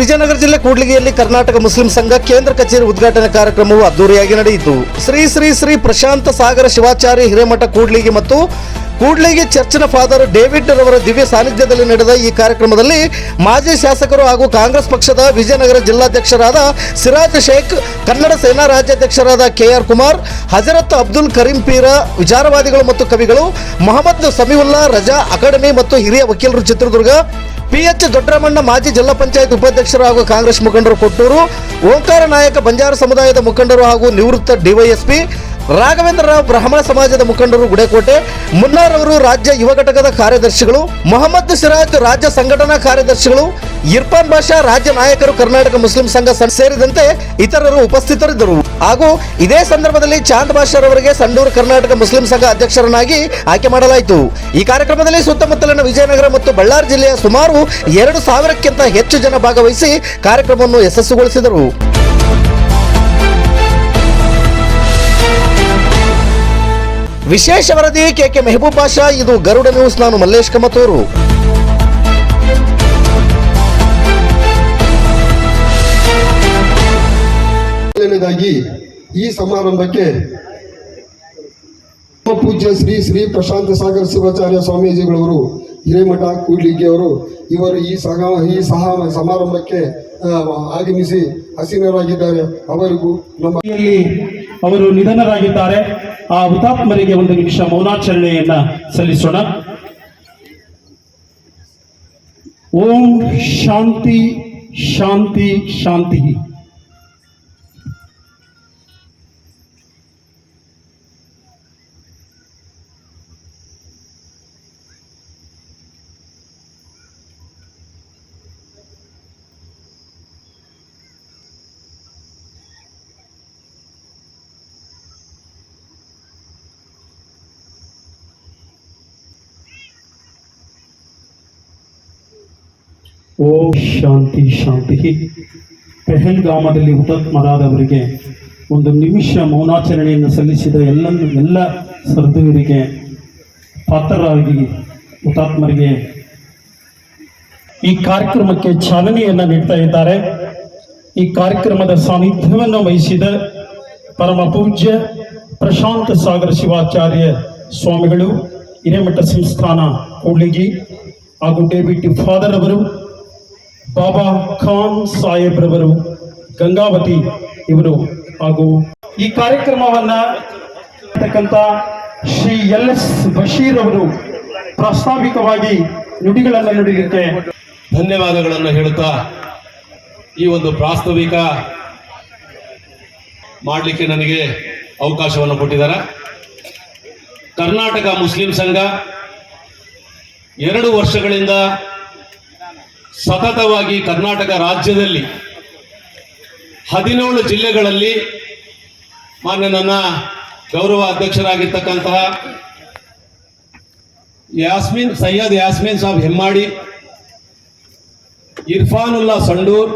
ವಿಜಯನಗರ ಜಿಲ್ಲೆ ಕೂಡ್ಲಿಗಿಯಲ್ಲಿ ಕರ್ನಾಟಕ ಮುಸ್ಲಿಂ ಸಂಘ ಕೇಂದ್ರ ಕಚೇರಿ ಉದ್ಘಾಟನಾ ಕಾರ್ಯಕ್ರಮವು ಅದ್ದೂರಿಯಾಗಿ ನಡೆಯಿತು. ಶ್ರೀ ಶ್ರೀ ಶ್ರೀ ಪ್ರಶಾಂತ ಸಾಗರ ಶಿವಾಚಾರ್ಯ ಹಿರೇಮಠ ಕೂಡ್ಲಿಗಿ ಮತ್ತು ಕೂಡ್ಲಿಗಿ ಚರ್ಚಿನ ಫಾದರ್ ಡೇವಿಡ್ ರವರ ದಿವ್ಯ ಸಾನ್ನಿಧ್ಯದಲ್ಲಿ ನಡೆದ ಈ ಕಾರ್ಯಕ್ರಮದಲ್ಲಿ ಮಾಜಿ ಶಾಸಕರು ಹಾಗೂ ಕಾಂಗ್ರೆಸ್ ಪಕ್ಷದ ವಿಜಯನಗರ ಜಿಲ್ಲಾಧ್ಯಕ್ಷರಾದ ಸಿರಾಜ್ ಶೇಖ್, ಕನ್ನಡ ಸೇನಾ ರಾಜ್ಯಾಧ್ಯಕ್ಷರಾದ ಕೆಆರ್ ಕುಮಾರ್, ಹಜರತ್ ಅಬ್ದುಲ್ ಕರೀಂ ಪೀರ, ವಿಚಾರವಾದಿಗಳು ಮತ್ತು ಕವಿಗಳು, ಮೊಹಮ್ಮದ್ ಸಮೀವುಲ್ಲಾ, ರಜಾ ಅಕಾಡೆಮಿ ಮತ್ತು ಹಿರಿಯ ವಕೀಲರು ಚಿತ್ರದುರ್ಗ ಪಿಎಚ್ ದೊಡ್ಡರಮಣ್ಣ ಮಾಜಿ ಜಿಲ್ಲಾ ಪಂಚಾಯತ್ ಉಪಾಧ್ಯಕ್ಷರು ಹಾಗೂ ಕಾಂಗ್ರೆಸ್ ಮುಖಂಡರು ಕೊಟ್ಟೂರು. ಓಂಕಾರ ನಾಯಕ ಬಂಜಾರ ಸಮುದಾಯದ ಮುಖಂಡರು ಹಾಗೂ ನಿವೃತ್ತ ಡಿವೈಎಸ್ಪಿ ರಾಘವೇಂದ್ರ ರಾವ್ ಬ್ರಾಹ್ಮಣ ಸಮಾಜದ ಮುಖಂಡರು ಗುಡೇಕೋಟೆ ಮುನ್ನಾರ್ ಅವರು ರಾಜ್ಯ ಯುವ ಘಟಕದ ಕಾರ್ಯದರ್ಶಿಗಳು, ಮೊಹಮ್ಮದ್ ಸಿರಾಜ್ ರಾಜ್ಯ ಸಂಘಟನಾ ಕಾರ್ಯದರ್ಶಿಗಳು, ಇರ್ಫಾನ್ ಬಾಷಾ ರಾಜ್ಯ ನಾಯಕರು ಕರ್ನಾಟಕ ಮುಸ್ಲಿಂ ಸಂಘ ಸೇರಿದಂತೆ ಇತರರು ಉಪಸ್ಥಿತರಿದ್ದರು. ಹಾಗೂ ಇದೇ ಸಂದರ್ಭದಲ್ಲಿ ಚಾಂದ್ ಬಾಷಾರ್ ಅವರಿಗೆ ಸಂಡೂರು ಕರ್ನಾಟಕ ಮುಸ್ಲಿಂ ಸಂಘ ಅಧ್ಯಕ್ಷರನ್ನಾಗಿ ಆಯ್ಕೆ ಮಾಡಲಾಯಿತು. ಈ ಕಾರ್ಯಕ್ರಮದಲ್ಲಿ ಸುತ್ತಮುತ್ತಲಿನ ವಿಜಯನಗರ ಮತ್ತು ಬಳ್ಳಾರಿ ಜಿಲ್ಲೆಯ ಸುಮಾರು ಎರಡು ಸಾವಿರಕ್ಕಿಂತ ಹೆಚ್ಚು ಜನ ಭಾಗವಹಿಸಿ ಕಾರ್ಯಕ್ರಮವನ್ನು ಯಶಸ್ಸುಗೊಳಿಸಿದರು ವಿಶೇಷ ವರದಿ ಕೆಕೆ ಮೆಹಬೂಬ್ ಬಾಷಾ ಇದು ಗರುಡ ನ್ಯೂಸ್ ನಾನು ಮಲ್ಲೇಶ್ ಕಮತೂರು. ಮೊದಲನೇದಾಗಿ ಈ ಸಮಾರಂಭಕ್ಕೆ ಪೂಜ್ಯ ಶ್ರೀ ಶ್ರೀ ಪ್ರಶಾಂತ ಸಾಗರ್ ಶಿವಾಚಾರ್ಯ ಸ್ವಾಮೀಜಿಗಳವರು ಹಿರೇಮಠ ಕೂಡ್ಲಿಕ್ಕೆ ಅವರು ಇವರು ಈ ಸಹ ಈ ಸಹ ಸಮಾರಂಭಕ್ಕೆ ಆಗಮಿಸಿ ಹಸೀನರಾಗಿದ್ದಾರೆ ಅವರಿಗೂ ನಮ್ಮಲ್ಲಿ ಅವರು ನಿಧನರಾಗಿದ್ದಾರೆ. ಆ ಹುತಾತ್ಮರಿಗೆ ಒಂದು ನಿಮಿಷ ಮೌನಾಚರಣೆಯನ್ನ ಸಲ್ಲಿಸೋಣ. ಓಂ ಶಾಂತಿ ಶಾಂತಿ ಶಾಂತಿ ಓಂ ಶಾಂತಿ ಶಾಂತಿ. ಪೆಹಲ್ಗಾಮದಲ್ಲಿ ಹುತಾತ್ಮರಾದವರಿಗೆ ಒಂದು ನಿಮಿಷ ಮೌನಾಚರಣೆಯನ್ನು ಸಲ್ಲಿಸಿದ ಎಲ್ಲ ಎಲ್ಲ ಸರ್ದುವರಿಗೆ ಪಾತ್ರರಾಗಿ ಹುತಾತ್ಮರಿಗೆ ಈ ಕಾರ್ಯಕ್ರಮಕ್ಕೆ ಚಾಲನೆಯನ್ನು ನೀಡ್ತಾ ಇದ್ದಾರೆ. ಈ ಕಾರ್ಯಕ್ರಮದ ಸಾನ್ನಿಧ್ಯವನ್ನು ವಹಿಸಿದ ಪರಮ ಪೂಜ್ಯ ಪ್ರಶಾಂತ ಸಾಗರ ಶಿವಾಚಾರ್ಯ ಸ್ವಾಮಿಗಳು ಹಿರೇಮಠ ಸಂಸ್ಥಾನ ಕೂಡ್ಲಿಗಿ ಹಾಗೂ ಡೇವಿಡ್ ಫಾದರ್ ಅವರು ಬಾಬಾ ಖಾನ್ ಸಾಹೇಬ್ರವರು, ಗಂಗಾವತಿ ಇವರು ಹಾಗೂ ಈ ಕಾರ್ಯಕ್ರಮವನ್ನ ಇರ್ತಕ್ಕಂಥ ಶ್ರೀ ಎಲ್ ಎಸ್ ಬಶೀರ್ ಅವರು ಪ್ರಾಸ್ತಾವಿಕವಾಗಿ ನುಡಿಗಳನ್ನು ನುಡಿಲಿಕ್ಕೆ ಧನ್ಯವಾದಗಳನ್ನು ಹೇಳುತ್ತಾ ಈ ಒಂದು ಪ್ರಾಸ್ತಾವಿಕ ಮಾಡಲಿಕ್ಕೆ ನನಗೆ ಅವಕಾಶವನ್ನು ಕೊಟ್ಟಿದ್ದಾರೆ. ಕರ್ನಾಟಕ ಮುಸ್ಲಿಂ ಸಂಘ ಎರಡು ವರ್ಷಗಳಿಂದ ಸತತವಾಗಿ ಕರ್ನಾಟಕ ರಾಜ್ಯದಲ್ಲಿ ಹದಿನೇಳು ಜಿಲ್ಲೆಗಳಲ್ಲಿ ಮಾನ್ಯ ನನ್ನ ಗೌರವ ಅಧ್ಯಕ್ಷರಾಗಿರ್ತಕ್ಕಂತಹ ಯಾಸ್ಮಿನ್, ಸೈಯದ್ ಯಾಸ್ಮಿನ್ ಸಾಬ್ ಹೆಮ್ಮಾಡಿ, ಇರ್ಫಾನುಲ್ಲಾ ಸಂಡೂರ್,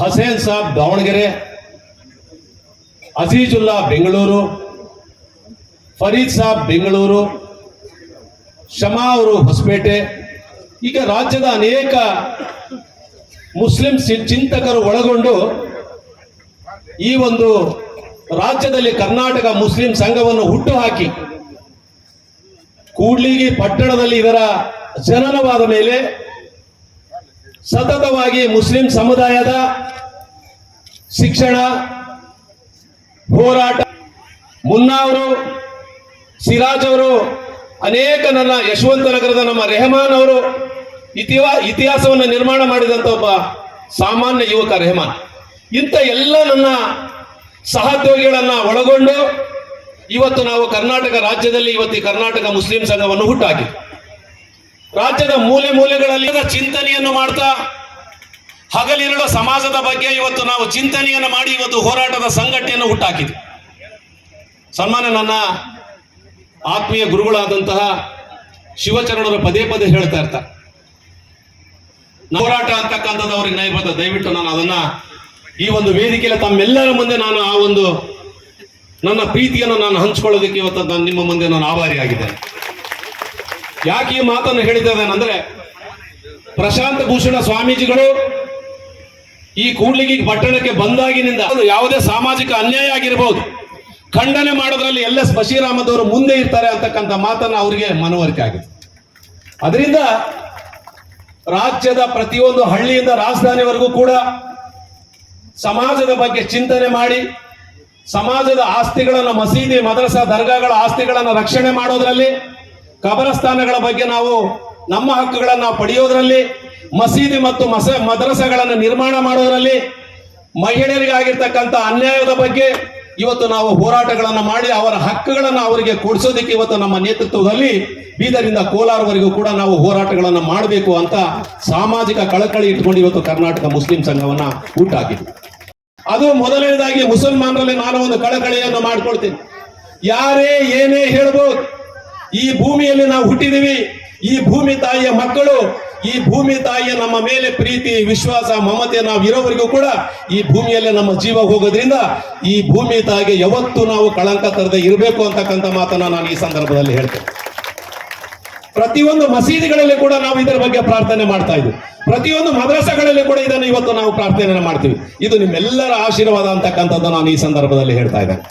ಹಸೇನ್ ಸಾಬ್ ದಾವಣಗೆರೆ, ಅಜೀಜುಲ್ಲಾ ಬೆಂಗಳೂರು, ಫರೀದ್ ಸಾಬ್ ಬೆಂಗಳೂರು ಶಮಾ ಅವರು ಹೊಸಪೇಟೆ ಈಗ ರಾಜ್ಯದ ಅನೇಕ ಮುಸ್ಲಿಂ ಚಿಂತಕರು ಒಳಗೊಂಡು ಈ ಒಂದು ರಾಜ್ಯದಲ್ಲಿ ಕರ್ನಾಟಕ ಮುಸ್ಲಿಂ ಸಂಘವನ್ನು ಹುಟ್ಟುಹಾಕಿ, ಕೂಡ್ಲಿಗಿ ಪಟ್ಟಣದಲ್ಲಿ ಇದರ ಜನನವಾದ ಮೇಲೆ ಸತತವಾಗಿ ಮುಸ್ಲಿಂ ಸಮುದಾಯದ ಶಿಕ್ಷಣ, ಹೋರಾಟ, ಮುನ್ನಾವರು, ಸಿರಾಜ್ ಅವರು, ಅನೇಕ ನನ್ನ ಯಶವಂತ ನಗರದ ನಮ್ಮ ರೆಹಮಾನ್ ಅವರು ಇತಿವಾ ಇತಿಹಾಸವನ್ನು ನಿರ್ಮಾಣ ಮಾಡಿದಂಥ ಒಬ್ಬ ಸಾಮಾನ್ಯ ಯುವಕ ರೆಹಮಾನ್. ಇಂಥ ಎಲ್ಲ ನನ್ನ ಸಹೋದ್ಯೋಗಿಗಳನ್ನು ಒಳಗೊಂಡು ಇವತ್ತು ನಾವು ಕರ್ನಾಟಕ ರಾಜ್ಯದಲ್ಲಿ, ಇವತ್ತು ಕರ್ನಾಟಕ ಮುಸ್ಲಿಂ ಸಂಘವನ್ನು ಹುಟ್ಟಾಗಿ ರಾಜ್ಯದ ಮೂಲೆ ಮೂಲೆಗಳಲ್ಲಿ ಚಿಂತನೆಯನ್ನು ಮಾಡ್ತಾ, ಹಗಲಿರುಳ ಸಮಾಜದ ಬಗ್ಗೆ ಇವತ್ತು ನಾವು ಚಿಂತನೆಯನ್ನು ಮಾಡಿ ಇವತ್ತು ಹೋರಾಟದ ಸಂಘಟನೆಯನ್ನು ಹುಟ್ಟಾಕಿದ್ವಿ. ಸನ್ಮಾನ ನನ್ನ ಆತ್ಮೀಯ ಗುರುಗಳಾದಂತಹ ಶಿವಚರಣರು ಪದೇ ಪದೇ ಹೇಳ್ತಾ ಇರ್ತಾರೆ. ಹೋರಾಟ ಅಂತಕ್ಕಂಥದ್ದು ಅವ್ರಿಗೆ ನಯ ಬರ್ತದೆ. ದಯವಿಟ್ಟು ನಾನು ಅದನ್ನ ಈ ಒಂದು ವೇದಿಕೆಯಲ್ಲಿ ತಮ್ಮೆಲ್ಲರ ಮುಂದೆ ನಾನು ಆ ಒಂದು ನನ್ನ ಪ್ರೀತಿಯನ್ನು ನಾನು ಹಂಚ್ಕೊಳ್ಳೋದಕ್ಕೆ ಇವತ್ತು ನಾನು ನಿಮ್ಮ ಮುಂದೆ ನಾನು ಆಭಾರಿಯಾಗಿದ್ದೇನೆ ಯಾಕೆ ಈ ಮಾತನ್ನು ಹೇಳಿದ್ದೇನೆ ಅಂದ್ರೆ ಪ್ರಶಾಂತ ಭೂಷಣ ಸ್ವಾಮೀಜಿಗಳು ಈ ಕೂಡ್ಲಿಗಿ ಪಟ್ಟಣಕ್ಕೆ ಬಂದಾಗಿನಿಂದ ಯಾವುದೇ ಸಾಮಾಜಿಕ ಅನ್ಯಾಯ ಆಗಿರಬಹುದು ಖಂಡನೆ ಮಾಡೋದ್ರಲ್ಲಿ ಎಲ್ಲ ಎಸ್ ಮುಂದೆ ಇರ್ತಾರೆ ಅಂತಕ್ಕಂಥ ಮಾತನ್ನು ಅವರಿಗೆ ಮನವರಿಕೆ ಆಗಿದೆ. ಅದರಿಂದ ರಾಜ್ಯದ ಪ್ರತಿಯೊಂದು ಹಳ್ಳಿಯಿಂದ ರಾಜಧಾನಿವರೆಗೂ ಕೂಡ ಸಮಾಜದ ಬಗ್ಗೆ ಚಿಂತನೆ ಮಾಡಿ, ಸಮಾಜದ ಆಸ್ತಿಗಳನ್ನು ಮಸೀದಿ, ಮದರಸಾ ದರ್ಗಾಗಳ ಆಸ್ತಿಗಳನ್ನು ರಕ್ಷಣೆ ಮಾಡೋದ್ರಲ್ಲಿ, ಕಬರಸ್ಥಾನಗಳ ಬಗ್ಗೆ ನಾವು ನಮ್ಮ ಹಕ್ಕುಗಳನ್ನು ಪಡೆಯೋದ್ರಲ್ಲಿ, ಮಸೀದಿ ಮತ್ತು ಮಸ, ಮದರಸಗಳನ್ನು ನಿರ್ಮಾಣ ಮಾಡೋದ್ರಲ್ಲಿ ಮಹಿಳೆಯರಿಗಾಗಿರ್ತಕ್ಕಂಥ ಅನ್ಯಾಯದ ಬಗ್ಗೆ ಇವತ್ತು ನಾವು ಹೋರಾಟಗಳನ್ನು ಮಾಡಿ ಅವರ ಹಕ್ಕುಗಳನ್ನು ಅವರಿಗೆ ಕೊಡಿಸೋದಕ್ಕೆ ಇವತ್ತು ನಮ್ಮ ನೇತೃತ್ವದಲ್ಲಿ ಬೀದರಿಂದ ಕೋಲಾರವರೆಗೂ ಕೂಡ ನಾವು ಹೋರಾಟಗಳನ್ನು ಮಾಡಬೇಕು ಅಂತ ಸಾಮಾಜಿಕ ಕಳಕಳಿ ಇಟ್ಕೊಂಡು ಇವತ್ತು ಕರ್ನಾಟಕ ಮುಸ್ಲಿಂ ಸಂಘವನ್ನ ಊಟಾಗಿದೆ ಅದು ಮೊದಲನೇದಾಗಿ ಮುಸಲ್ಮಾನರಲ್ಲಿ ನಾನು ಒಂದು ಕಳಕಳಿಯನ್ನು ಮಾಡ್ಕೊಳ್ತೀನಿ. ಯಾರೇ ಏನೇ ಹೇಳ್ಬೋದು, ಈ ಭೂಮಿಯಲ್ಲಿ ನಾವು ಹುಟ್ಟಿದೀವಿ, ಈ ಭೂಮಿ ತಾಯಿಯ ಮಕ್ಕಳು ಈ ಭೂಮಿ ತಾಯಿಯ ನಮ್ಮ ಮೇಲೆ ಪ್ರೀತಿ, ವಿಶ್ವಾಸ, ಮಮತೆ ನಾವು ಇರೋವರೆಗೂ ಕೂಡ ಈ ಭೂಮಿಯಲ್ಲೇ ನಮ್ಮ ಜೀವ ಹೋಗೋದ್ರಿಂದ ಈ ಭೂಮಿ ತಾಯಿಗೆ ಯಾವತ್ತೂ ನಾವು ಕಳಂಕ ತರದೆ ಇರಬೇಕು ಅಂತಕ್ಕಂಥ ಮಾತನ್ನ ನಾನು ಈ ಸಂದರ್ಭದಲ್ಲಿ ಹೇಳ್ತೇನೆ. ಪ್ರತಿಯೊಂದು ಮಸೀದಿಗಳಲ್ಲಿ ಕೂಡ ನಾವು ಇದರ ಬಗ್ಗೆ ಪ್ರಾರ್ಥನೆ ಮಾಡ್ತಾ ಇದ್ವಿ. ಪ್ರತಿಯೊಂದು ಮದ್ರಸಗಳಲ್ಲಿ ಕೂಡ ಇದನ್ನು ಇವತ್ತು ನಾವು ಪ್ರಾರ್ಥನೆ ಮಾಡ್ತೀವಿ. ಇದು ನಿಮ್ಮೆಲ್ಲರ ಆಶೀರ್ವಾದ ಅಂತಕ್ಕಂಥದ್ದು ನಾನು ಈ ಸಂದರ್ಭದಲ್ಲಿ ಹೇಳ್ತಾ ಇದ್ದೇನೆ.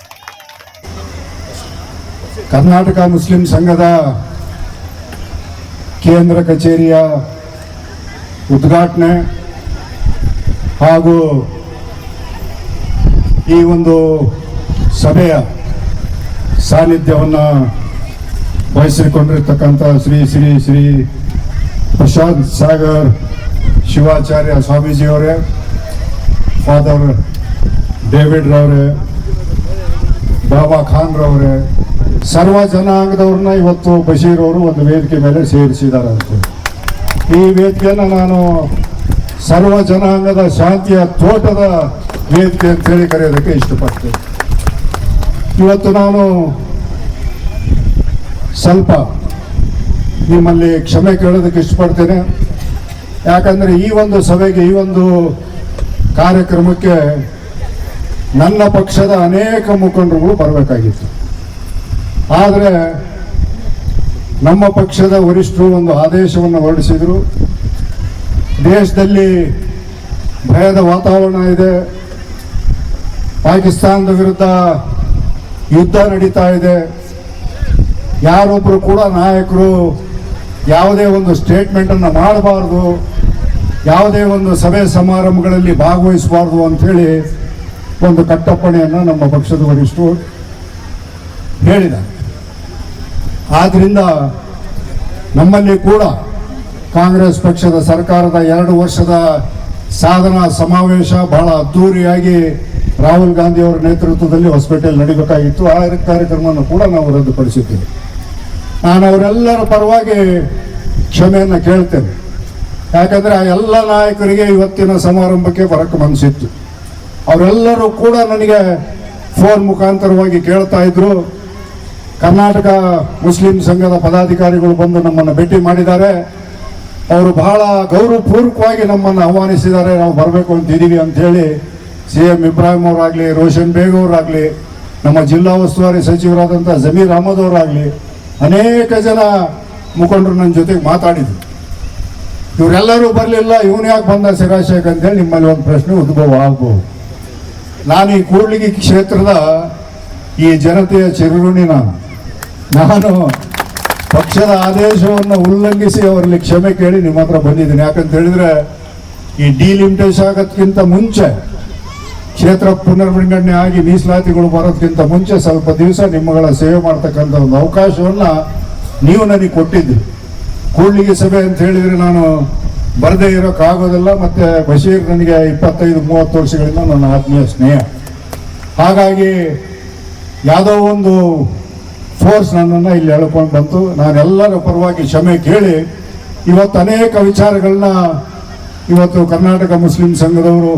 ಕರ್ನಾಟಕ ಮುಸ್ಲಿಂ ಸಂಘದ ಕೇಂದ್ರ ಕಚೇರಿಯ ಉದ್ಘಾಟನೆ ಹಾಗೂ ಈ ಒಂದು ಸಭೆಯ ಸಾನ್ನಿಧ್ಯವನ್ನು ವಹಿಸಿಕೊಂಡಿರ್ತಕ್ಕಂಥ ಶ್ರೀ ಶ್ರೀ ಶ್ರೀ ಪ್ರಶಾಂತ್ ಸಾಗರ್ ಶಿವಾಚಾರ್ಯ ಸ್ವಾಮೀಜಿಯವರೇ, ಫಾದರ್ ಡೇವಿಡ್ ರವರೇ, ಬಾಬಾ ಖಾನ್ ರವರೇ, ಸರ್ವ ಜನಾಂಗದವ್ರನ್ನ ಇವತ್ತು ಬಶೀರ್ ಅವರು ಒಂದು ವೇದಿಕೆ ಮೇಲೆ ಸೇರಿಸಿದ್ದಾರೆ ಅಂತ ಈ ವೇದಿಕೆಯನ್ನು ನಾನು ಸರ್ವ ಜನಾಂಗದ ಶಾಂತಿಯ ತೋಟದ ವೇದಿಕೆ ಅಂತೇಳಿ ಕರೆಯೋದಕ್ಕೆ ಇಷ್ಟಪಡ್ತೇನೆ. ಇವತ್ತು ನಾನು ಸ್ವಲ್ಪ ನಿಮ್ಮಲ್ಲಿ ಕ್ಷಮೆ ಕೇಳೋದಕ್ಕೆ ಇಷ್ಟಪಡ್ತೇನೆ. ಯಾಕಂದರೆ ಈ ಒಂದು ಸಭೆಗೆ, ಈ ಒಂದು ಕಾರ್ಯಕ್ರಮಕ್ಕೆ ನನ್ನ ಪಕ್ಷದ ಅನೇಕ ಮುಖಂಡರುಗಳು ಬರಬೇಕಾಗಿತ್ತು. ಆದರೆ ನಮ್ಮ ಪಕ್ಷದ ವರಿಷ್ಠರು ಒಂದು ಆದೇಶವನ್ನು ಹೊರಡಿಸಿದರು. ದೇಶದಲ್ಲಿ ಭಯದ ವಾತಾವರಣ ಇದೆ. ಪಾಕಿಸ್ತಾನದ ವಿರುದ್ಧ ಯುದ್ಧ ನಡೀತಾ ಇದೆ. ಯಾರೊಬ್ಬರು ಕೂಡ ನಾಯಕರು ಯಾವುದೇ ಒಂದು ಸ್ಟೇಟ್ಮೆಂಟನ್ನು ಮಾಡಬಾರ್ದು, ಯಾವುದೇ ಒಂದು ಸಭೆ ಸಮಾರಂಭಗಳಲ್ಲಿ ಭಾಗವಹಿಸಬಾರ್ದು ಅಂಥೇಳಿ ಒಂದು ಕಟ್ಟಪ್ಪಣೆಯನ್ನು ನಮ್ಮ ಪಕ್ಷದ ವರಿಷ್ಠರು ಹೇಳಿದ ಆದ್ದರಿಂದ ನಮ್ಮಲ್ಲಿ ಕೂಡ ಕಾಂಗ್ರೆಸ್ ಪಕ್ಷದ ಸರ್ಕಾರದ ಎರಡು ವರ್ಷದ ಸಾಧನಾ ಸಮಾವೇಶ ಬಹಳ ಅದ್ದೂರಿಯಾಗಿ ರಾಹುಲ್ ಗಾಂಧಿ ಅವರ ನೇತೃತ್ವದಲ್ಲಿ ಹೊಸಪೇಟೆಯಲ್ಲಿ ನಡೀಬೇಕಾಗಿತ್ತು. ಆ ಕಾರ್ಯಕ್ರಮವನ್ನು ಕೂಡ ನಾವು ರದ್ದುಪಡಿಸಿದ್ದೇವೆ. ನಾನು ಅವರೆಲ್ಲರ ಪರವಾಗಿ ಕ್ಷಮೆಯನ್ನು ಕೇಳ್ತೇನೆ. ಯಾಕಂದರೆ ಆ ಎಲ್ಲ ನಾಯಕರಿಗೆ ಇವತ್ತಿನ ಸಮಾರಂಭಕ್ಕೆ ಬರಕ್ಕೆ ಮನಸ್ಸಿತ್ತು ಅವರೆಲ್ಲರೂ ಕೂಡ ನನಗೆ ಫೋನ್ ಮುಖಾಂತರವಾಗಿ ಕೇಳ್ತಾ ಇದ್ರು. ಕರ್ನಾಟಕ ಮುಸ್ಲಿಂ ಸಂಘದ ಪದಾಧಿಕಾರಿಗಳು ಬಂದು ನಮ್ಮನ್ನು ಭೇಟಿ ಮಾಡಿದ್ದಾರೆ. ಅವರು ಬಹಳ ಗೌರವಪೂರ್ವಕವಾಗಿ ನಮ್ಮನ್ನು ಆಹ್ವಾನಿಸಿದ್ದಾರೆ. ನಾವು ಬರಬೇಕು ಅಂತಿದ್ದೀವಿ ಅಂಥೇಳಿ ಸಿ ಎಂ ಇಬ್ರಾಹಿಂ ಅವರಾಗಲಿ, ರೋಷನ್ ಬೇಗ್ ಅವರಾಗಲಿ, ನಮ್ಮ ಜಿಲ್ಲಾ ಉಸ್ತುವಾರಿ ಸಚಿವರಾದಂಥ ಜಮೀರ್ ಅಹಮದ್ ಅವರಾಗಲಿ ಅನೇಕ ಜನ ಮುಖಂಡರು ನನ್ನ ಜೊತೆಗೆ ಮಾತಾಡಿದ್ರು. ಇವರೆಲ್ಲರೂ ಬರಲಿಲ್ಲ, ಇವನು ಯಾಕೆ ಬಂದ ಸಿರಾಶೇಖ್ ಅಂತೇಳಿ ನಿಮ್ಮಲ್ಲಿ ಒಂದು ಪ್ರಶ್ನೆ, ಉದ್ಭವ ಆಗ್ಬೋದು. ನಾನು ಈ ಕೂಡ್ಲಿಗಿ ಕ್ಷೇತ್ರದ ಈ ಜನತೆಯ ಚಿರುರುಣಿ ನಾನು ಪಕ್ಷದ ಆದೇಶವನ್ನು ಉಲ್ಲಂಘಿಸಿ ಅವರಲ್ಲಿ ಕ್ಷಮೆ ಕೇಳಿ ನಿಮ್ಮ ಹತ್ರ ಬಂದಿದ್ದೀನಿ. ಯಾಕಂತ ಹೇಳಿದ್ರೆ ಈ ಡಿಲಿಮಿಟೇಷ್ ಆಗೋದ್ಕಿಂತ ಮುಂಚೆ, ಕ್ಷೇತ್ರ ಪುನರ್ವಿಂಗಡಣೆ ಆಗಿ ಮೀಸಲಾತಿಗಳು ಬರೋದಕ್ಕಿಂತ ಮುಂಚೆ ಸ್ವಲ್ಪ ದಿವಸ ನಿಮ್ಮಗಳ ಸೇವೆ ಮಾಡ್ತಕ್ಕಂಥ ಒಂದು ಅವಕಾಶವನ್ನು ನೀವು ನನಗೆ ಕೊಟ್ಟಿದ್ದು ಕೂಡ್ಲಿಗೆ ಸಭೆ ಅಂತ ಹೇಳಿದ್ರೆ ನಾನು ಬರದೇ ಇರೋಕ್ಕಾಗೋದಿಲ್ಲ, ಮತ್ತೆ ಬಶೀರ್ ನನಗೆ ಇಪ್ಪತ್ತೈದು, ಮೂವತ್ತು ವರ್ಷಗಳಿಂದ ನನ್ನ ಆತ್ಮೀಯ ಸ್ನೇಹ. ಹಾಗಾಗಿ ಯಾವುದೋ ಒಂದು ಫೋರ್ಸ್ ನನ್ನನ್ನು ಇಲ್ಲಿ ಎಳ್ಕೊಂಡು ಬಂತು. ನಾನೆಲ್ಲರ ಪರವಾಗಿ ಕ್ಷಮೆ ಕೇಳಿ ಇವತ್ತು ಅನೇಕ ವಿಚಾರಗಳನ್ನ ಇವತ್ತು ಕರ್ನಾಟಕ ಮುಸ್ಲಿಂ ಸಂಘದವರು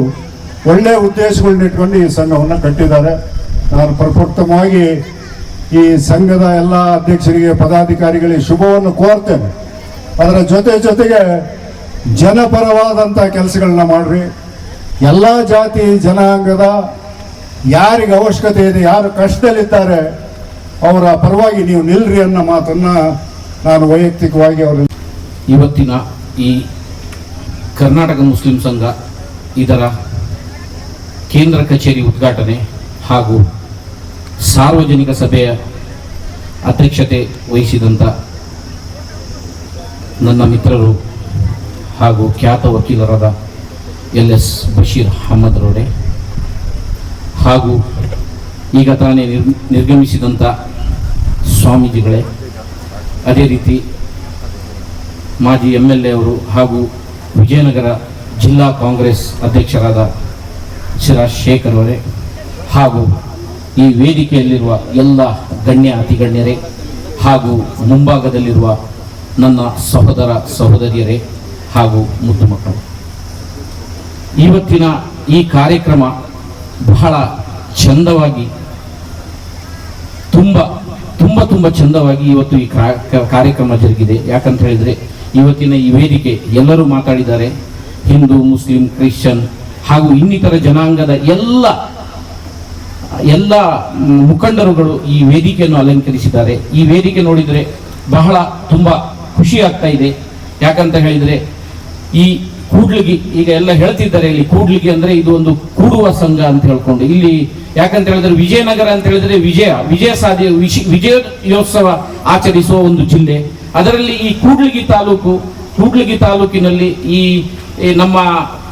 ಒಳ್ಳೆಯ ಉದ್ದೇಶಗಳನ್ನ ಇಟ್ಕೊಂಡು ಈ ಸಂಘವನ್ನು ಕಟ್ಟಿದ್ದಾರೆ. ನಾನು ಪ್ರಪ್ರಥಮವಾಗಿ ಈ ಸಂಘದ ಎಲ್ಲ ಅಧ್ಯಕ್ಷರಿಗೆ, ಪದಾಧಿಕಾರಿಗಳಿಗೆ ಶುಭವನ್ನು ಕೋರ್ತೇನೆ. ಅದರ ಜೊತೆ ಜೊತೆಗೆ ಜನಪರವಾದಂಥ ಕೆಲಸಗಳನ್ನ ಮಾಡ್ರಿ. ಎಲ್ಲ ಜಾತಿ, ಜನಾಂಗದ ಯಾರಿಗೆ ಅವಶ್ಯಕತೆ ಇದೆ, ಯಾರು ಕಷ್ಟದಲ್ಲಿದ್ದಾರೆ ಅವರ ಪರವಾಗಿ ನೀವು ನಿಲ್ರಿ ಅನ್ನೋ ಮಾತನ್ನ ನಾನು ವೈಯಕ್ತಿಕವಾಗಿ ಅವರು ಇವತ್ತಿನ ಈ ಕರ್ನಾಟಕ ಮುಸ್ಲಿಂ ಸಂಘ ಇದರ ಕೇಂದ್ರ ಕಚೇರಿ ಉದ್ಘಾಟನೆ ಹಾಗೂ ಸಾರ್ವಜನಿಕ ಸಭೆಯ ಅಧ್ಯಕ್ಷತೆ ವಹಿಸಿದಂಥ ನನ್ನ ಮಿತ್ರರು ಹಾಗೂ ಖ್ಯಾತ ವಕೀಲರಾದ ಎಲ್ ಎಸ್ ಬಶೀರ್ ಅಹಮ್ಮದ್ ರೋಡೆ ಹಾಗೂ ಈಗ ತಾನೇ ನಿರ್ ನಿರ್ಗಮಿಸಿದಂಥ ಸ್ವಾಮೀಜಿಗಳೇ, ಅದೇ ರೀತಿ ಮಾಜಿ ಎಂ ಎಲ್ ಎ ಅವರು ಹಾಗೂ ವಿಜಯನಗರ ಜಿಲ್ಲಾ ಕಾಂಗ್ರೆಸ್ ಅಧ್ಯಕ್ಷರಾದ ಸಿರಾಜ್ ಶೇಖರ್ ಅವರೇ ಹಾಗೂ ಈ ವೇದಿಕೆಯಲ್ಲಿರುವ ಎಲ್ಲ ಗಣ್ಯ ಅತಿಗಣ್ಯರೇ ಹಾಗೂ ಮುಂಭಾಗದಲ್ಲಿರುವ ನನ್ನ ಸಹೋದರ ಸಹೋದರಿಯರೇ ಹಾಗೂ ಮುದ್ದು ಮಕ್ಕಳು. ಇವತ್ತಿನ ಈ ಕಾರ್ಯಕ್ರಮ ಬಹಳ ಚಂದವಾಗಿ ತುಂಬ ತುಂಬ ತುಂಬ ಚಂದವಾಗಿ ಇವತ್ತು ಈ ಕಾರ್ಯಕ್ರಮ ಜರುಗಿದೆ. ಯಾಕಂತ ಹೇಳಿದ್ರೆ ಇವತ್ತಿನ ಈ ವೇದಿಕೆ ಎಲ್ಲರೂ ಮಾತಾಡಿದ್ದಾರೆ. ಹಿಂದೂ, ಮುಸ್ಲಿಂ, ಕ್ರಿಶ್ಚಿಯನ್ ಹಾಗೂ ಇನ್ನಿತರ ಜನಾಂಗದ ಎಲ್ಲ ಎಲ್ಲ ಮುಖಂಡರುಗಳು ಈ ವೇದಿಕೆಯನ್ನು ಅಲಂಕರಿಸಿದ್ದಾರೆ. ಈ ವೇದಿಕೆ ನೋಡಿದರೆ ಬಹಳ ತುಂಬ ಖುಷಿ ಆಗ್ತಾ ಇದೆ. ಯಾಕಂತ ಹೇಳಿದ್ರೆ ಈ ಕೂಡ್ಲಿಗಿ, ಈಗ ಎಲ್ಲ ಹೇಳ್ತಿದ್ದಾರೆ ಇಲ್ಲಿ, ಕೂಡ್ಲಿಗಿ ಅಂದ್ರೆ ಇದು ಒಂದು ಕೂಡುವ ಸಂಘ ಅಂತ ಹೇಳ್ಕೊಂಡು. ಇಲ್ಲಿ ಯಾಕಂತ ಹೇಳಿದ್ರೆ ವಿಜಯನಗರ ಅಂತ ಹೇಳಿದ್ರೆ ವಿಜಯ ವಿಜಯ ಸಾಧ್ಯ ವಿಜಯೋತ್ಸವ ಆಚರಿಸುವ ಒಂದು ಜಿಲ್ಲೆ. ಅದರಲ್ಲಿ ಈ ಕೂಡ್ಲಿಗಿ ತಾಲೂಕು, ಕೂಡ್ಲಿಗಿ ತಾಲೂಕಿನಲ್ಲಿ ಈ ನಮ್ಮ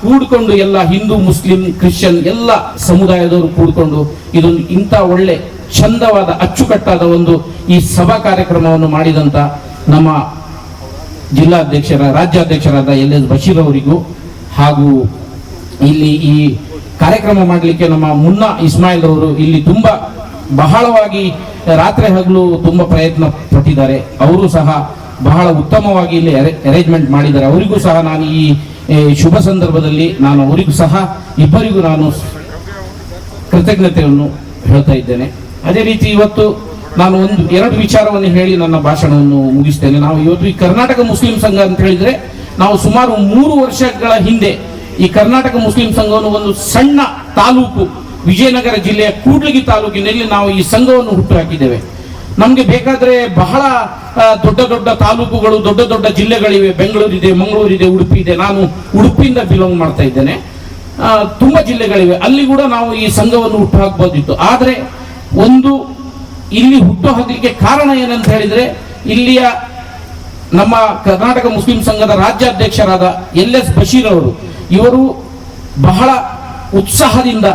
ಕೂಡ್ಕೊಂಡು ಎಲ್ಲ ಹಿಂದೂ, ಮುಸ್ಲಿಂ, ಕ್ರಿಶ್ಚಿಯನ್ ಎಲ್ಲ ಸಮುದಾಯದವರು ಕೂಡ್ಕೊಂಡು ಇದೊಂದು ಇಂಥ ಒಳ್ಳೆ ಚಂದವಾದ ಅಚ್ಚುಕಟ್ಟಾದ ಒಂದು ಈ ಸಭಾ ಕಾರ್ಯಕ್ರಮವನ್ನು ಮಾಡಿದಂತ ನಮ್ಮ ಜಿಲ್ಲಾಧ್ಯಕ್ಷರ, ರಾಜ್ಯಾಧ್ಯಕ್ಷರಾದ ಎಲ್ ಎಸ್ ಬಶೀರ್ ಅವರಿಗೂ ಹಾಗೂ ಇಲ್ಲಿ ಈ ಕಾರ್ಯಕ್ರಮ ಮಾಡಲಿಕ್ಕೆ ನಮ್ಮ ಮುನ್ನಾ ಇಸ್ಮಾಯಿಲ್ ಅವರು ಇಲ್ಲಿ ತುಂಬ ಬಹಳವಾಗಿ ರಾತ್ರಿ ಹಗಲು ತುಂಬ ಪ್ರಯತ್ನ ಪಟ್ಟಿದ್ದಾರೆ. ಅವರು ಸಹ ಬಹಳ ಉತ್ತಮವಾಗಿ ಇಲ್ಲಿ ಅರೇಂಜ್ಮೆಂಟ್ ಮಾಡಿದ್ದಾರೆ. ಅವರಿಗೂ ಸಹ ನಾನು ಈ ಶುಭ ಸಂದರ್ಭದಲ್ಲಿ ನಾನು ಅವರಿಗೂ ಸಹ ಇಬ್ಬರಿಗೂ ನಾನು ಕೃತಜ್ಞತೆಯನ್ನು ಹೇಳ್ತಾ ಇದ್ದೇನೆ. ಅದೇ ರೀತಿ ಇವತ್ತು ನಾನು ಒಂದು, ಎರಡು ವಿಚಾರವನ್ನು ಹೇಳಿ ನನ್ನ ಭಾಷಣವನ್ನು ಮುಗಿಸ್ತೇನೆ. ನಾವು ಇವತ್ತು ಈ ಕರ್ನಾಟಕ ಮುಸ್ಲಿಂ ಸಂಘ ಅಂತ ಹೇಳಿದ್ರೆ, ನಾವು ಸುಮಾರು ಮೂರು ವರ್ಷಗಳ ಹಿಂದೆ ಈ ಕರ್ನಾಟಕ ಮುಸ್ಲಿಂ ಸಂಘವನ್ನು ಒಂದು ಸಣ್ಣ ತಾಲೂಕು, ವಿಜಯನಗರ ಜಿಲ್ಲೆಯ ಕೂಡ್ಲಗಿ ತಾಲೂಕಿನಲ್ಲಿ ನಾವು ಈ ಸಂಘವನ್ನು ಹುಟ್ಟು ಹಾಕಿದ್ದೇವೆ. ನಮಗೆ ಬೇಕಾದ್ರೆ ಬಹಳ ದೊಡ್ಡ ದೊಡ್ಡ ತಾಲೂಕುಗಳು, ದೊಡ್ಡ ದೊಡ್ಡ ಜಿಲ್ಲೆಗಳಿವೆ. ಬೆಂಗಳೂರಿದೆ, ಮಂಗಳೂರಿದೆ ಉಡುಪಿ ಇದೆ ನಾನು ಉಡುಪಿಯಿಂದ ಬಿಲಾಂಗ್ ಮಾಡ್ತಾ ಇದ್ದೇನೆ. ತುಂಬ ಜಿಲ್ಲೆಗಳಿವೆ. ಅಲ್ಲಿ ಕೂಡ ನಾವು ಈ ಸಂಘವನ್ನು ಹುಟ್ಟು ಹಾಕಬಹುದಿತ್ತು ಆದರೆ ಒಂದು ಇಲ್ಲಿ ಹುಟ್ಟು ಹಾಕಲಿಕ್ಕೆ ಕಾರಣ ಏನಂತ ಹೇಳಿದ್ರೆ, ಇಲ್ಲಿಯ ನಮ್ಮ ಕರ್ನಾಟಕ ಮುಸ್ಲಿಂ ಸಂಘದ ರಾಜ್ಯಾಧ್ಯಕ್ಷರಾದ ಎಲ್ ಎಸ್ ಬಶೀರ್ ಅವರು ಇವರು ಬಹಳ ಉತ್ಸಾಹದಿಂದ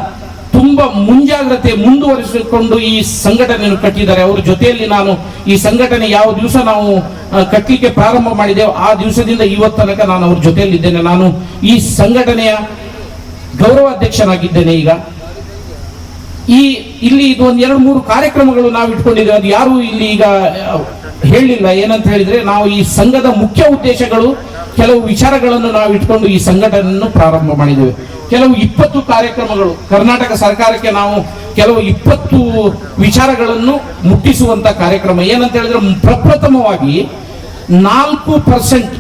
ತುಂಬಾ ಮುಂಜಾಗ್ರತೆ ಮುಂದುವರಿಸಿಕೊಂಡು ಈ ಸಂಘಟನೆಯನ್ನು ಕಟ್ಟಿದ್ದಾರೆ. ಅವರ ಜೊತೆಯಲ್ಲಿ ನಾನು ಈ ಸಂಘಟನೆ ಯಾವ ದಿವಸ ನಾವು ಕಟ್ಟಲಿಕ್ಕೆ ಪ್ರಾರಂಭ ಮಾಡಿದೆವು ಆ ದಿವಸದಿಂದ ಇವತ್ತು ತನಕ ನಾನು ಅವ್ರ ಜೊತೆಯಲ್ಲಿದ್ದೇನೆ. ನಾನು ಈ ಸಂಘಟನೆಯ ಗೌರವಾಧ್ಯಕ್ಷನಾಗಿದ್ದೇನೆ ಈಗ. ಈ, ಇಲ್ಲಿ ಇದು ಒಂದ್ ಎರಡು ಮೂರು ಕಾರ್ಯಕ್ರಮಗಳು ನಾವು ಇಟ್ಕೊಂಡಿದ್ದೇವೆ. ಅದು ಯಾರು ಇಲ್ಲಿ ಈಗ ಹೇಳಿಲ್ಲ. ಏನಂತ ಹೇಳಿದ್ರೆ ನಾವು ಈ ಸಂಘದ ಮುಖ್ಯ ಉದ್ದೇಶಗಳು, ಕೆಲವು ವಿಚಾರಗಳನ್ನು ನಾವು ಇಟ್ಕೊಂಡು ಈ ಸಂಘಟನೆಯನ್ನು ಪ್ರಾರಂಭ ಮಾಡಿದ್ದೇವೆ. ಕೆಲವು ಇಪ್ಪತ್ತು ಕಾರ್ಯಕ್ರಮಗಳು, ಕರ್ನಾಟಕ ಸರ್ಕಾರಕ್ಕೆ ನಾವು ಕೆಲವು ಇಪ್ಪತ್ತು ವಿಚಾರಗಳನ್ನು ಮುಟ್ಟಿಸುವಂತ ಕಾರ್ಯಕ್ರಮ. ಏನಂತ ಹೇಳಿದ್ರೆ, ಪ್ರಪ್ರಥಮವಾಗಿ ನಾಲ್ಕು ಪರ್ಸೆಂಟ್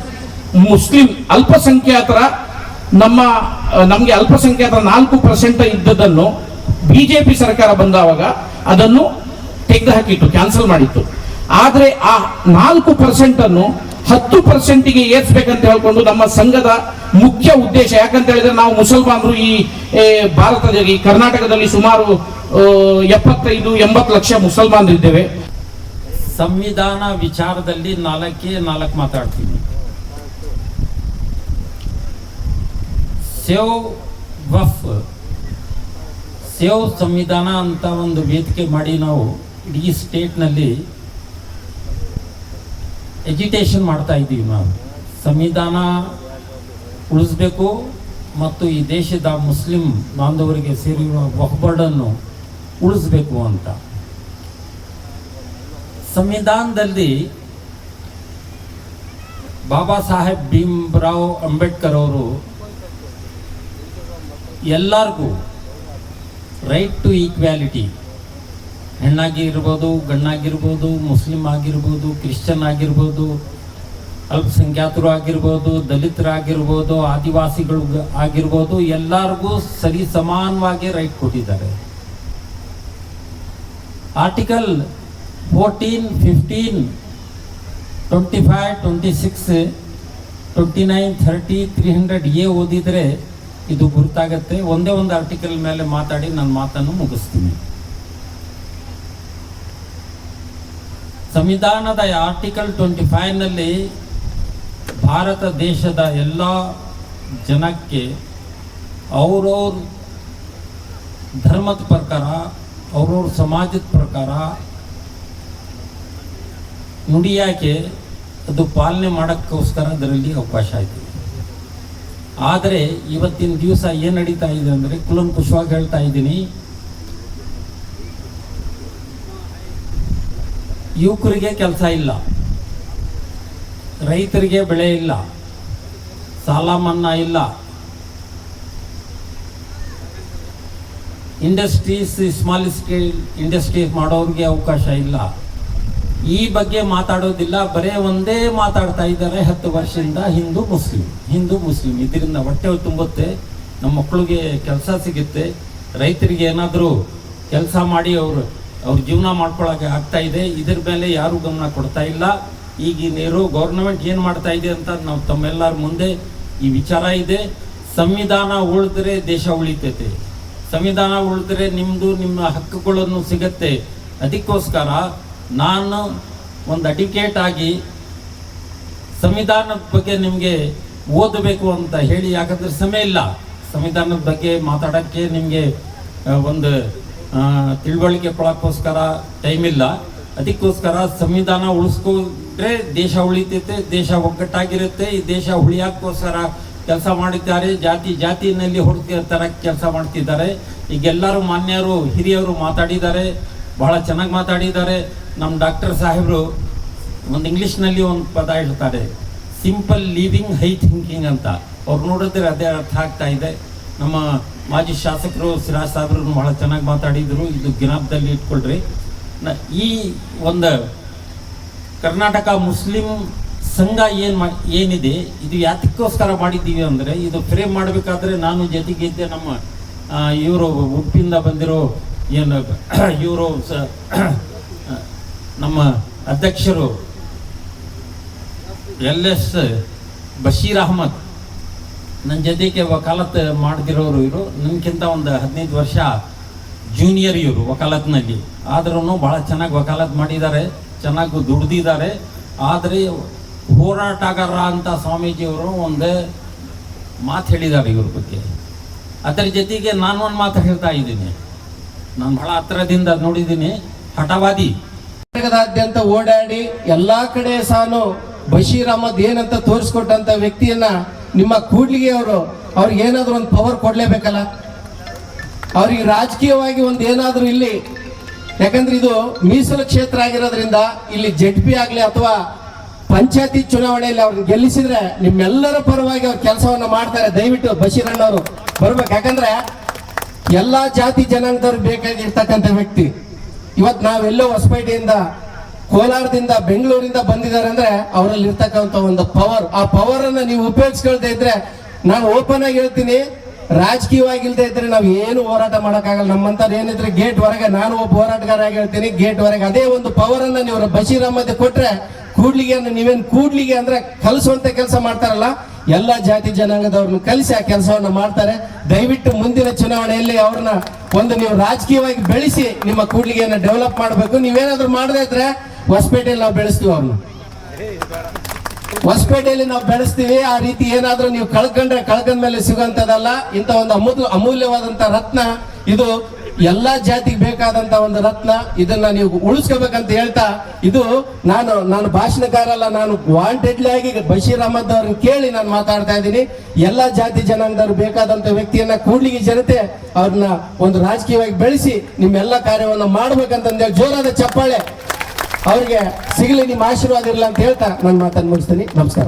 ಮುಸ್ಲಿಂ ಅಲ್ಪಸಂಖ್ಯಾತರ, ನಮ್ಮ, ನಮ್ಗೆ ಅಲ್ಪಸಂಖ್ಯಾತರ ನಾಲ್ಕು ಪರ್ಸೆಂಟ್ ಇದ್ದದನ್ನು ಬಿಜೆಪಿ ಸರ್ಕಾರ ಬಂದಾವಾಗ ಅದನ್ನು ತೆಗೆದುಹಾಕಿತ್ತು ಕ್ಯಾನ್ಸಲ್ ಮಾಡಿತ್ತು. ಆದರೆ ಆ ನಾಲ್ಕು ಪರ್ಸೆಂಟ್ ಅನ್ನು ಹತ್ತು ಪರ್ಸೆಂಟಿಗೆ ಏರ್ಸ್ಬೇಕಂತ ಹೇಳ್ಕೊಂಡು ನಮ್ಮ ಸಂಘದ ಮುಖ್ಯ ಉದ್ದೇಶ, ಯಾಕಂತ ಹೇಳಿದ್ರೆ ನಾವು ಮುಸಲ್ಮಾನರು ಈ ಭಾರತದ ಈ ಕರ್ನಾಟಕದಲ್ಲಿ ಸುಮಾರು ಎಪ್ಪತ್ತೈದು, ಎಂಬತ್ತು ಲಕ್ಷ ಮುಸಲ್ಮಾನರಿದ್ದೇವೆ. ಸಂವಿಧಾನ ವಿಚಾರದಲ್ಲಿ ನಾಲ್ಕೇ ನಾಲ್ಕು ಮಾತಾಡ್ತೀನಿ. ಸೇವ್ ವಫ್ ಸೇವ್ ಸಂವಿಧಾನ ಅಂತ ಒಂದು ವೇದಿಕೆ ಮಾಡಿ ನಾವು ಇಡೀ ಸ್ಟೇಟ್ನಲ್ಲಿ ಎಜುಟೇಷನ್ ಮಾಡ್ತಾ ಇದ್ದೀವಿ ನಾವು. ಸಂವಿಧಾನ ಉಳಿಸ್ಬೇಕು ಮತ್ತು ಈ ದೇಶದ ಮುಸ್ಲಿಂ ಬಾಂಧವರಿಗೆ ಸೇರಿರುವ ಬಹುಬರ್ಡನ್ನು ಉಳಿಸ್ಬೇಕು ಅಂತ. ಸಂವಿಧಾನದಲ್ಲಿ ಬಾಬಾ ಸಾಹೇಬ್ ಭೀಮ್ರಾವ್ ಅಂಬೇಡ್ಕರ್ ಅವರು ಎಲ್ಲರಿಗೂ ರೈಟ್ ಟು ಈಕ್ವ್ಯಾಲಿಟಿ ಹೆಣ್ಣಾಗಿರ್ಬೋದು ಗಣ್ಣಾಗಿರ್ಬೋದು ಮುಸ್ಲಿಂ ಆಗಿರ್ಬೋದು, ಕ್ರಿಶ್ಚಿಯನ್ ಆಗಿರ್ಬೋದು, ಅಲ್ಪಸಂಖ್ಯಾತರು ಆಗಿರ್ಬೋದು, ದಲಿತರಾಗಿರ್ಬೋದು, ಆದಿವಾಸಿಗಳು ಆಗಿರ್ಬೋದು, ಎಲ್ಲರಿಗೂ ಸರಿ ಸಮಾನವಾಗಿ ರೈಟ್ ಕೊಟ್ಟಿದ್ದಾರೆ. Article fourteen fifteen twenty five twenty six twenty nine thirty three hundred A ಓದಿದರೆ ಇದು ಗುರುತಾಗತ್ತೆ. ಒಂದೇ ಒಂದು ಆರ್ಟಿಕಲ್ ಮೇಲೆ ಮಾತಾಡಿ ನನ್ನ ಮಾತನ್ನು ಮುಗಿಸ್ತೀನಿ. ಸಂವಿಧಾನದ ಆರ್ಟಿಕಲ್ ಟ್ವೆಂಟಿ ಫೈವ್ನಲ್ಲಿ ಭಾರತ ದೇಶದ ಎಲ್ಲ ಜನಕ್ಕೆ ಅವ್ರವ್ರ ಧರ್ಮದ ಪ್ರಕಾರ, ಅವ್ರವ್ರ ಸಮಾಜದ ಪ್ರಕಾರ ನುಡಿಯಾಕೆ ಅದು ಪಾಲನೆ ಮಾಡೋಕ್ಕೋಸ್ಕರ ಅದರಲ್ಲಿ ಅವಕಾಶ ಆಯಿತು. ಆದರೆ ಇವತ್ತಿನ ದಿವಸ ಏನು ನಡೀತಾ ಇದೆ ಅಂದರೆ ಕುಲಂಕುಷವಾಗಿ ಹೇಳ್ತಾ ಇದ್ದೀನಿ. ಯುವಕರಿಗೆ ಕೆಲಸ ಇಲ್ಲ. ರೈತರಿಗೆ ಬೆಳೆ ಇಲ್ಲ. ಸಾಲ ಮನ್ನಾ ಇಲ್ಲ. ಇಂಡಸ್ಟ್ರೀಸ್, ಸ್ಮಾಲ್ ಸ್ಕೇಲ್ ಇಂಡಸ್ಟ್ರೀಸ್ ಮಾಡೋರಿಗೆ ಅವಕಾಶ ಇಲ್ಲ. ಈ ಬಗ್ಗೆ ಮಾತಾಡೋದಿಲ್ಲ, ಬರೇ ಒಂದೇ ಮಾತಾಡ್ತಾ ಇದ್ದಾರೆ ಹತ್ತು ವರ್ಷದಿಂದ ಹಿಂದೂ ಮುಸ್ಲಿಂ ಹಿಂದೂ ಮುಸ್ಲಿಂ. ಇದರಿಂದ ಹೊಟ್ಟೆ ತುಂಬುತ್ತೆ, ನಮ್ಮ ಮಕ್ಕಳಿಗೆ ಕೆಲಸ ಸಿಗುತ್ತೆ. ರೈತರಿಗೆ ಏನಾದರೂ ಕೆಲಸ ಮಾಡಿ ಅವರು, ಅವ್ರ ಜೀವನ ಮಾಡ್ಕೊಳ್ಳೋಕೆ ಆಗ್ತಾ ಇದೆ. ಇದ್ರ ಮೇಲೆ ಯಾರೂ ಗಮನ ಕೊಡ್ತಾ ಇಲ್ಲ. ಈಗಿನೇರು ಗೌರ್ಮೆಂಟ್ ಏನು ಮಾಡ್ತಾ ಇದೆ ಅಂತ ನಾವು ತಮ್ಮೆಲ್ಲರ ಮುಂದೆ ಈ ವಿಚಾರ ಇದೆ. ಸಂವಿಧಾನ ಉಳಿದ್ರೆ ದೇಶ ಉಳಿತೈತೆ. ಸಂವಿಧಾನ ಉಳಿದ್ರೆ ನಿಮ್ಮದು ನಿಮ್ಮ ಹಕ್ಕುಗಳನ್ನು ಸಿಗತ್ತೆ. ಅದಕ್ಕೋಸ್ಕರ ನಾನು ಒಂದು ಅಡಿಕೇಟ್ ಆಗಿ ಸಂವಿಧಾನದ ಬಗ್ಗೆ ನಿಮಗೆ ಓದಬೇಕು ಅಂತ ಹೇಳಿ, ಯಾಕಂದ್ರೆ ಸಮಯ ಇಲ್ಲ. ಸಂವಿಧಾನದ ಬಗ್ಗೆ ಮಾತಾಡೋಕ್ಕೆ ನಿಮಗೆ ಒಂದು ತಿಳುವಳಿಕೆ ಕೊಡೋಕ್ಕೋಸ್ಕರ ಟೈಮ್ ಇಲ್ಲ. ಅದಕ್ಕೋಸ್ಕರ ಸಂವಿಧಾನ ಉಳಿಸ್ಕೊಂಡ್ರೆ ದೇಶ ಉಳಿತೈತೆ, ದೇಶ ಒಗ್ಗಟ್ಟಾಗಿರುತ್ತೆ. ಈ ದೇಶ ಉಳಿಯೋಕ್ಕೋಸ್ಕರ ಕೆಲಸ ಮಾಡಿದ್ದಾರೆ. ಜಾತಿ ಜಾತಿನಲ್ಲಿ ಹುಡುಕಿ ಥರ ಕೆಲಸ ಮಾಡ್ತಿದ್ದಾರೆ. ಈಗೆಲ್ಲರೂ ಮಾನ್ಯರು, ಹಿರಿಯರು ಮಾತಾಡಿದ್ದಾರೆ. ಬಹಳ ಚೆನ್ನಾಗಿ ಮಾತಾಡಿದ್ದಾರೆ. ನಮ್ಮ ಡಾಕ್ಟರ್ ಸಾಹೇಬರು ಒಂದು ಇಂಗ್ಲೀಷ್ನಲ್ಲಿ ಒಂದು ಪದ ಹೇಳ್ತಾರೆ ಸಿಂಪಲ್ ಲಿವಿಂಗ್ ಹೈ ಥಿಂಕಿಂಗ್ ಅಂತ. ಅವ್ರು ನೋಡಿದ್ರೆ ಅದೇ ಅರ್ಥ ಆಗ್ತಾ ಇದೆ. ನಮ್ಮ ಮಾಜಿ ಶಾಸಕರು ಸಿರಾಜ್ ಸಾಹೇಬರು ಬಹಳ ಚೆನ್ನಾಗಿ ಮಾತಾಡಿದರು. ಇದು ಜ್ಞಾಪದಲ್ಲಿ ಇಟ್ಕೊಳ್ರಿ. ನ ಈ ಒಂದು ಕರ್ನಾಟಕ ಮುಸ್ಲಿಂ ಸಂಘ ಏನು ಮಾ ಏನಿದೆ, ಇದು ಯಾತಕ್ಕೋಸ್ಕರ ಮಾಡಿದ್ದೀವಿ ಅಂದರೆ, ಇದು ಫ್ರೇಮ್ ಮಾಡಬೇಕಾದ್ರೆ ನಾನು ಜೊತೆಗಿದ್ದೆ ನಮ್ಮ ಇವರು ಉಪ್ಪಿಂದ ಬಂದಿರೋ ಏನು, ಇವರು ಸ ನಮ್ಮ ಅಧ್ಯಕ್ಷರು ಎಲ್ ಎಸ್ ಬಶೀರ್ ಅಹಮದ್. ನನ್ನ ಜೊತೆಗೆ ವಕಾಲತ್ ಮಾಡ್ತಿರೋರು ಇವರು. ನನಗಿಂತ ಒಂದು ಹದಿನೈದು ವರ್ಷ ಜೂನಿಯರ್ ಇವರು ವಕಾಲತ್ನಲ್ಲಿ. ಆದ್ರೂ ಭಾಳ ಚೆನ್ನಾಗಿ ವಕಾಲತ್ ಮಾಡಿದ್ದಾರೆ. ಚೆನ್ನಾಗಿ ದುಡ್ದಿದ್ದಾರೆ. ಆದರೆ ಹೋರಾಟಗಾರ ಅಂತ ಸ್ವಾಮೀಜಿಯವರು ಒಂದು ಮಾತು ಹೇಳಿದ್ದಾರೆ ಇವ್ರ ಬಗ್ಗೆ. ಅದರ ಜೊತೆಗೆ ನಾನು ಒಂದು ಮಾತು ಹೇಳ್ತಾ ಇದ್ದೀನಿ. ನಾನು ಬಹಳ ಹತ್ತಿರದಿಂದ ನೋಡಿದ್ದೀನಿ. ಹಠವಾದಿ. ಕರ್ನಾಟಕದಾದ್ಯಂತ ಓಡಾಡಿ ಎಲ್ಲಾ ಕಡೆ ಸಾನು ಬಶೀರ್ ಅಹಮದ್ ಏನಂತ ತೋರಿಸ್ಕೊಟ್ಟಂತ ವ್ಯಕ್ತಿಯನ್ನ ನಿಮ್ಮ ಕೂಡ್ಲಿಗೆ ಅವರು, ಅವ್ರಿಗೆ ಏನಾದ್ರು ಒಂದು ಪವರ್ ಕೊಡ್ಲೇಬೇಕಲ್ಲ? ಅವ್ರಿಗೆ ರಾಜಕೀಯವಾಗಿ ಒಂದು ಏನಾದರೂ ಇಲ್ಲಿ, ಯಾಕಂದ್ರೆ ಇದು ಮೀಸಲು ಕ್ಷೇತ್ರ ಆಗಿರೋದ್ರಿಂದ ಇಲ್ಲಿ ಜೆಡ್ ಪಿ ಆಗ್ಲಿ ಅಥವಾ ಪಂಚಾಯತಿ ಚುನಾವಣೆಯಲ್ಲಿ ಅವ್ರನ್ನ ಗೆಲ್ಲಿಸಿದ್ರೆ ನಿಮ್ಮೆಲ್ಲರ ಪರವಾಗಿ ಅವ್ರ ಕೆಲಸವನ್ನು ಮಾಡ್ತಾರೆ. ದಯವಿಟ್ಟು ಬಶೀರ್ ಅಣ್ಣವರು ಬರ್ಬೇಕು. ಯಾಕಂದ್ರೆ ಎಲ್ಲಾ ಜಾತಿ ಜನಾಂಗದವ್ರು ಬೇಕಾಗಿರ್ತಕ್ಕಂಥ ವ್ಯಕ್ತಿ. ಇವತ್ತು ನಾವೆಲ್ಲೋ ಹೊಸಪೇಟೆಯಿಂದ ಕೋಲಾರದಿಂದ ಬೆಂಗಳೂರಿಂದ ಬಂದಿದ್ದಾರೆ ಅಂದ್ರೆ ಅವರಲ್ಲಿ ಇರ್ತಕ್ಕಂಥ ಒಂದು ಪವರ್ ಆ ಪವರ್ ಅನ್ನ ನೀವು ಉಪಯೋಗಿಸ್ಕೊಳ್ತಾ ಇದ್ರೆ ನಾನು ಓಪನ್ ಆಗಿ ಹೇಳ್ತೀನಿ ರಾಜಕೀಯವಾಗಿ ಇಲ್ದೇ ಇದ್ರೆ ನಾವು ಏನು ಹೋರಾಟ ಮಾಡೋಕ್ಕಾಗಲ್ಲ. ನಮ್ಮಂತ ಏನಿದ್ರೆ ಗೇಟ್ ವರೆಗೆ ನಾನು ಒಬ್ಬ ಹೋರಾಟಗಾರ ಆಗಿ ಹೇಳ್ತೀನಿ ಗೇಟ್ ವರೆಗೆ ಅದೇ ಒಂದು ಪವರ್ ಅನ್ನ ನೀವು ಬಶೀರ್ ಅಹಮದ್ ಕೊಟ್ರೆ ಕೂಡ್ಲಿಗೆ ಅಂದ್ರೆ ನೀವೇನು ಕೂಡ್ಲಿಗೆ ಅಂದ್ರೆ ಕಲಿಸುವಂತ ಕೆಲಸ ಮಾಡ್ತಾರಲ್ಲ, ಎಲ್ಲ ಜಾತಿ ಜನಾಂಗದವ್ರನ್ನ ಕಲಿಸಿ ಆ ಕೆಲಸವನ್ನ ಮಾಡ್ತಾರೆ. ದಯವಿಟ್ಟು ಮುಂದಿನ ಚುನಾವಣೆಯಲ್ಲಿ ಅವ್ರನ್ನ ಒಂದು ನೀವು ರಾಜಕೀಯವಾಗಿ ಬೆಳೆಸಿ ನಿಮ್ಮ ಕೂಡ್ಲಿಗೆಯನ್ನ ಡೆವಲಪ್ ಮಾಡಬೇಕು. ನೀವೇನಾದ್ರೂ ಮಾಡದೇ ಇದ್ರೆ ಹೊಸಪೇಟೆಯಲ್ಲಿ ನಾವು ಬೆಳೆಸ್ತೀವಿ ಅವ್ರನ್ನ. ಹೊಸಪೇಟೆಯಲ್ಲಿ ನಾವು ಬೆಳೆಸ್ತೀವಿ. ಆ ರೀತಿ ಏನಾದ್ರೂ ನೀವು ಕಳ್ಕೊಂಡ್ರೆ ಕಳ್ಕೊಂಡ ಮೇಲೆ ಸಿಗುವಂತದಲ್ಲ ಇಂಥ ಒಂದು ಅಮೂಲ್ ಅಮೂಲ್ಯವಾದಂತ ರತ್ನ. ಇದು ಎಲ್ಲಾ ಜಾತಿಗೆ ಬೇಕಾದಂತ ಒಂದು ರತ್ನ ಇದನ್ನ ನೀವು ಉಳಿಸ್ಕೋಬೇಕಂತ ಹೇಳ್ತಾ, ಇದು ನಾನು ನಾನು ಭಾಷಣಕಾರ ಅಲ್ಲ ನಾನು ವಾಂಟೆಡ್ಲಿ ಆಗಿ ಬಶೀರ್ ಅಹಮದ್ ಅವ್ರನ್ನ ಕೇಳಿ ನಾನು ಮಾತಾಡ್ತಾ ಇದ್ದೀನಿ. ಎಲ್ಲ ಜಾತಿ ಜನಾಂಗದವ್ರು ಬೇಕಾದಂತ ವ್ಯಕ್ತಿಯನ್ನ ಕೂಡ್ಲಿಗೆ ಜನತೆ ಅವ್ರನ್ನ ಒಂದು ರಾಜಕೀಯವಾಗಿ ಬೆಳೆಸಿ ನಿಮ್ಮೆಲ್ಲ ಕಾರ್ಯವನ್ನು ಮಾಡ್ಬೇಕಂತಂದೇಳಿ ಜೋರಾದ ಚಪ್ಪಾಳೆ. ಅವ್ರಿಗೆ ಸಿಗಲಿ, ನಿಮ್ಮ ಆಶೀರ್ವಾದ ಇರಲ್ಲ ಅಂತ ಹೇಳ್ತಾ ನನ್ನ ಮಾತನ್ನು ಮುಗಿಸ್ತೀನಿ. ನಮಸ್ಕಾರ.